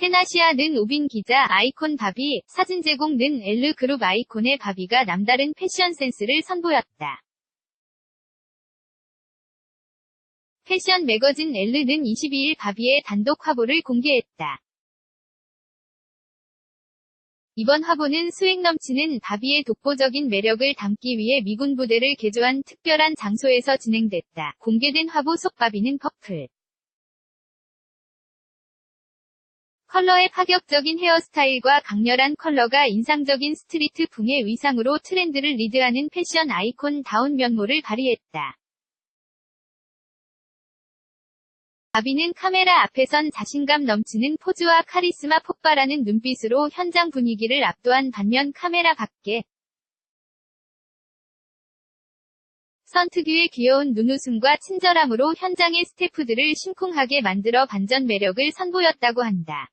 테나시아는 우빈 기자 아이콘 바비, 사진 제공는 엘르 그룹 아이콘의 바비가 남다른 패션 센스를 선보였다. 패션 매거진 엘르는 22일 바비의 단독 화보를 공개했다. 이번 화보는 수익 넘치는 바비의 독보적인 매력을 담기 위해 미군 부대를 개조한 특별한 장소에서 진행됐다. 공개된 화보 속 바비는 퍼플. 컬러의 파격적인 헤어스타일과 강렬한 컬러가 인상적인 스트리트풍의 위상으로 트렌드를 리드하는 패션 아이콘 다운 면모를 발휘했다. 바비는 카메라 앞에선 자신감 넘치는 포즈와 카리스마 폭발하는 눈빛으로 현장 분위기를 압도한 반면 카메라 밖에 선 특유의 귀여운 눈웃음과 친절함으로 현장의 스태프들을 심쿵하게 만들어 반전 매력을 선보였다고 한다.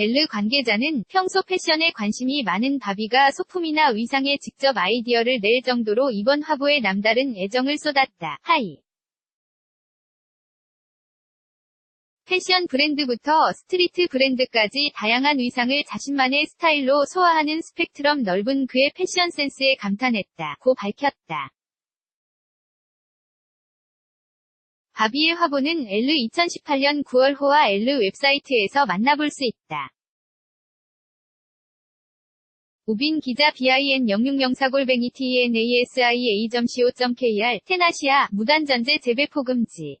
벨르 관계자는 평소 패션에 관심이 많은 바비가 소품이나 의상에 직접 아이디어를 낼 정도로 이번 화보에 남다른 애정을 쏟았다. 하이. 패션 브랜드부터 스트리트 브랜드까지 다양한 의상을 자신만의 스타일로 소화하는 스펙트럼 넓은 그의 패션 센스에 감탄했다. 고 밝혔다. 바비의 화보는 엘르 2018년 9월 호와 엘르 웹사이트에서 만나볼 수 있다. 우빈 기자 BIN 06004골뱅이 TNASIA.co.kr 테나시아 무단전제 재배 포 금지